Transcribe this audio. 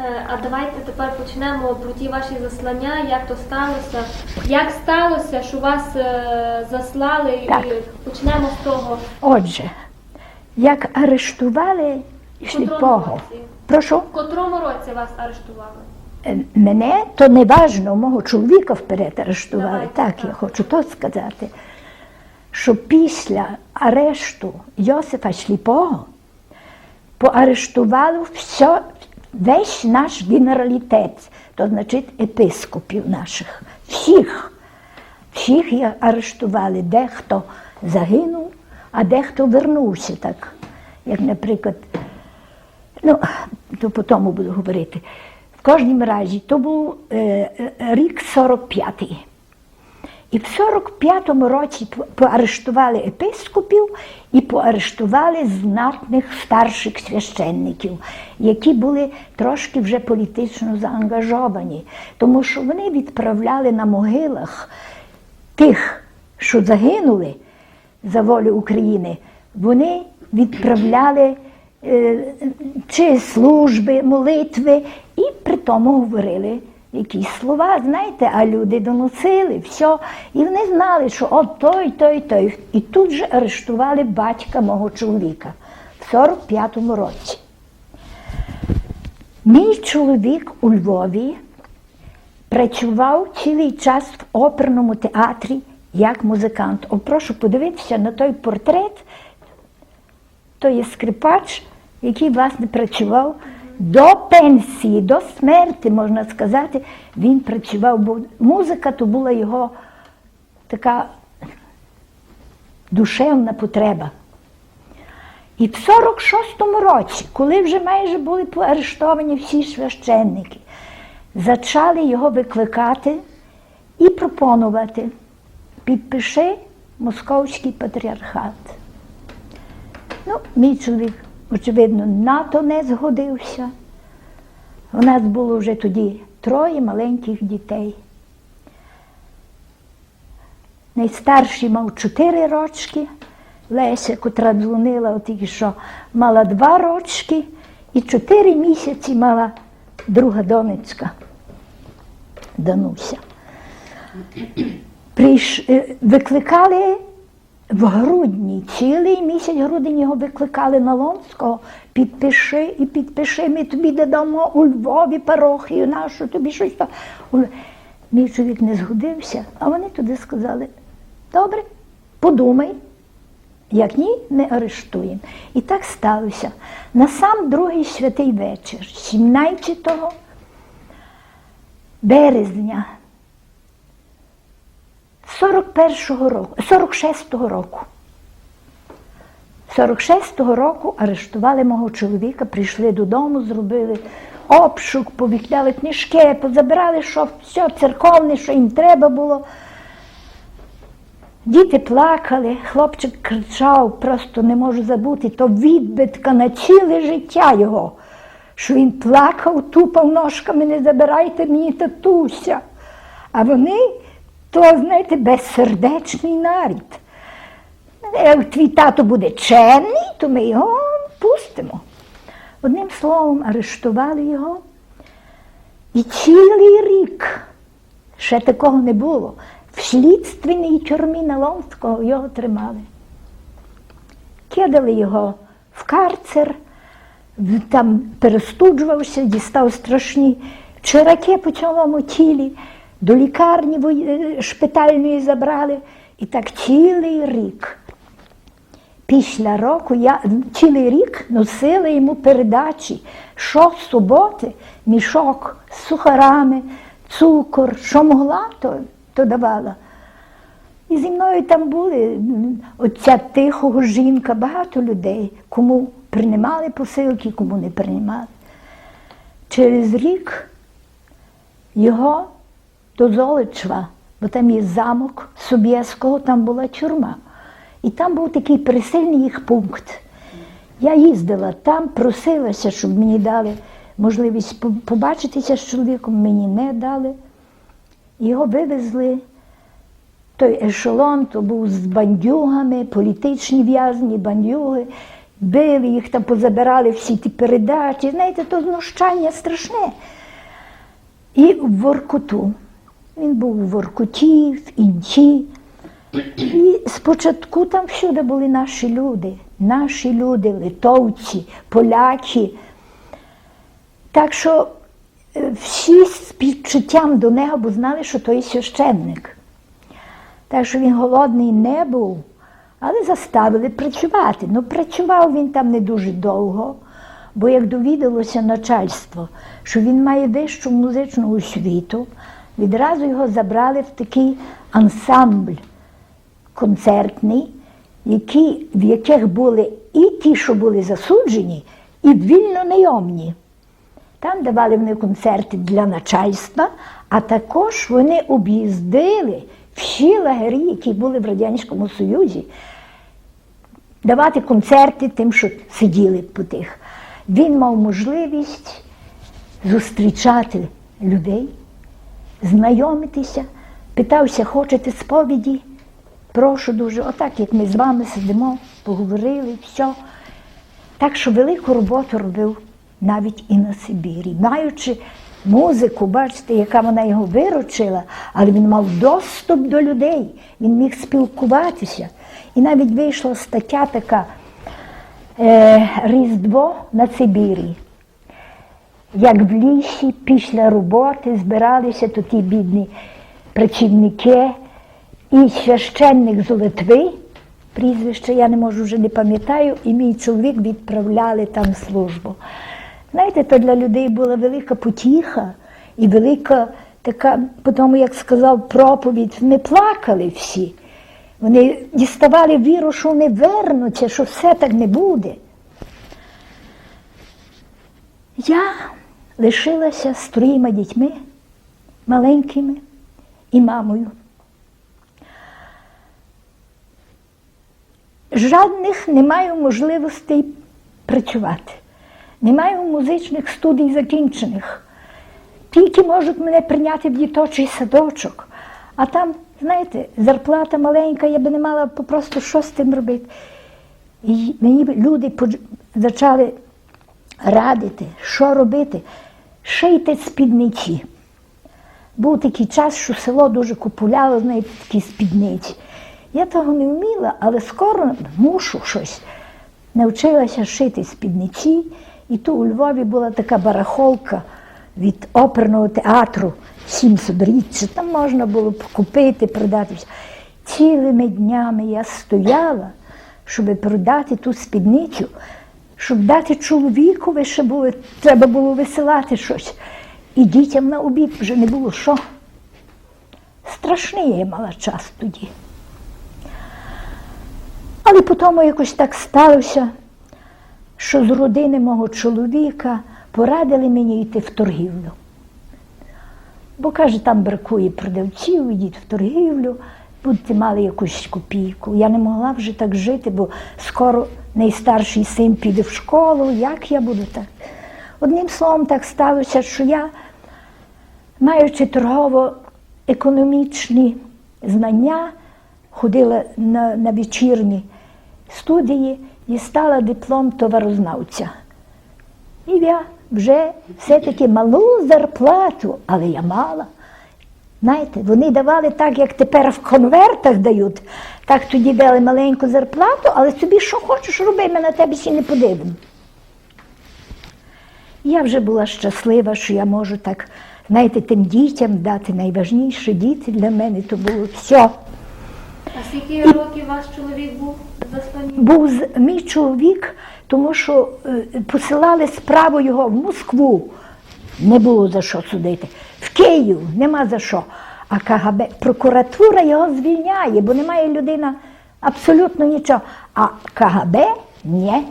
Е, А давайте тепер почнемо про ті ваші заслання, як то сталося. Як сталося, що вас е, заслали, Так. і почнемо з того. Отже, як арештували котрому прошу, В котрому році вас арештували? е, мене то не важно, мого чоловіка вперед арештували. Давайте так, так. я хочу то сказати, що після арешту Йосифа Сліпого поарештували все, весь наш генералітет, то значить епископів наших, всіх. Всіх їх арештували, дехто загинув, а дехто вернувся так. Як, наприклад, ну, то по тому буду говорити. В кожному разі, то був е, е, рік 45-й. І в 45-му році поарештували епископів і поарештували знатних старших священників, які були трошки вже політично заангажовані, тому що вони відправляли на могилах тих, що загинули за волю України, вони відправляли е, чи служби, молитви, і при тому говорили якісь слова, знаєте, а люди доносили все. І вони знали, що от той, той, той. І тут же арештували батька мого чоловіка в 45-му році. Мій чоловік у Львові працював цілий час в оперному театрі як музикант. О, прошу подивитися на той портрет. То є скрипач, який власне працював до пенсії, до смерті, можна сказати, він працював, бо музика то була його така душевна потреба. І в 46-му році, коли вже майже були поарештовані всі священники, зачали його викликати і пропонувати підпиши Московський патріархат. Ну, мій чоловік, очевидно, на то не згодився. У нас було вже тоді троє маленьких дітей. Найстарший мав чотири рочки, Леся, котра дзвонила, от що мала два рочки, і чотири місяці мала друга донечка Дануся. Прийш... е, Викликали в грудні, цілий місяць грудень його викликали на Лонського, підпиши і підпиши, ми тобі додамо у Львові парохію нашу, тобі щось. там». Мій чоловік не згодився, а вони туди сказали, добре, подумай, як ні, не арештуємо. І так сталося. На сам другий святий вечір, 17 березня 41-го року, 46-го року. 46-го року арештували мого чоловіка, прийшли додому, зробили обшук, повікляли книжки, позабирали, що все церковне, що їм треба було. Діти плакали, хлопчик кричав, просто не можу забути, то відбитка на ціле життя його, що він плакав, тупав ножками, не забирайте мені татуся. А вони, то, знаєте, безсердечний нарід. Як твій тато буде чемний, то ми його пустимо. Одним словом, арештували його. І цілий рік ще такого не було. В слідственній тюрмі на Ломського його тримали. Кидали його в карцер, там перестуджувався, дістав страшні чераки по цілому тілі, до лікарні е, шпитальної забрали. І так цілий рік. Після року я цілий рік носила йому передачі, що суботи мішок з сухарами, цукор, що могла, то, то давала. І зі мною там були оця тихого жінка, багато людей, кому приймали посилки, кому не приймали. Через рік його до Золочева, бо там є замок Собєського, там була тюрма. І там був такий пересильний їх пункт. Я їздила там, просилася, щоб мені дали можливість побачитися з чоловіком, мені не дали. Його вивезли. Той ешелон то був з бандюгами, політичні в'язні, бандюги. били їх там, позабирали всі ті передачі. Знаєте, то знущання страшне. І в Воркуту. Він був у Воркуті, в Інчі. І спочатку там всюди були наші люди, наші люди, литовці, поляки. Так що е, всі з співчуттям до нього, бо знали, що той священник. Так що він голодний не був, але заставили працювати. Ну, працював він там не дуже довго, бо як довідалося начальство, що він має вищу музичну освіту, відразу його забрали в такий ансамбль концертний, які, в яких були і ті, що були засуджені, і вільно найомні. Там давали вони концерти для начальства, а також вони об'їздили всі лагері, які були в Радянському Союзі, давати концерти тим, що сиділи по тих. Він мав можливість зустрічати людей, знайомитися, питався, хочете сповіді? Прошу дуже, отак, як ми з вами сидимо, поговорили, все. Так що велику роботу робив навіть і на Сибірі, маючи музику, бачите, яка вона його виручила, але він мав доступ до людей, він міг спілкуватися. І навіть вийшла стаття така е, Різдво на Сибірі. Як в лісі після роботи збиралися то ті бідні працівники, і священник з Литви, прізвище я не можу вже не пам'ятаю, і мій чоловік відправляли там службу. Знаєте, то для людей була велика потіха і велика така, по тому, як сказав проповідь, ми плакали всі. Вони діставали віру, що вони вернуться, що все так не буде. Я лишилася з трьома дітьми маленькими і мамою. Жодних не маю можливостей працювати. Не маю музичних студій закінчених. Тільки можуть мене прийняти в діточий садочок. А там, знаєте, зарплата маленька, я би не мала просто що з тим робити. І мені люди почали радити, що робити. Шийте спідниці. Був такий час, що село дуже купуляло, такі спідниці. Я того не вміла, але скоро мушу щось. Навчилася шити спідниці, і тут у Львові була така барахолка від оперного театру Сімсодріччя. Там можна було купити, продати. Цілими днями я стояла, щоб продати ту спідницю, щоб дати чоловікові, ще було, треба було висилати щось. І дітям на обід вже не було що. Страшний я мала час тоді. Але потім якось так сталося, що з родини мого чоловіка порадили мені йти в торгівлю. Бо каже, там бракує продавців, йдіть в торгівлю, будете мали якусь копійку. Я не могла вже так жити, бо скоро найстарший син піде в школу, як я буду так? Одним словом, так сталося, що я, маючи торгово-економічні знання, ходила на, на вечірні студії і стала диплом товарознавця. І я вже все-таки малу зарплату, але я мала. Знаєте, вони давали так, як тепер в конвертах дають, так тоді дали маленьку зарплату, але собі що хочеш роби, ми на тебе ще не подивимо. Я вже була щаслива, що я можу так, знаєте, тим дітям дати найважніше діти для мене то було все. А скільки років ваш чоловік був заслані? Був мій чоловік, тому що е, посилали справу його в Москву. Не було за що судити. В Київ нема за що. А КГБ, прокуратура його звільняє, бо немає людина абсолютно нічого. А КГБ ні.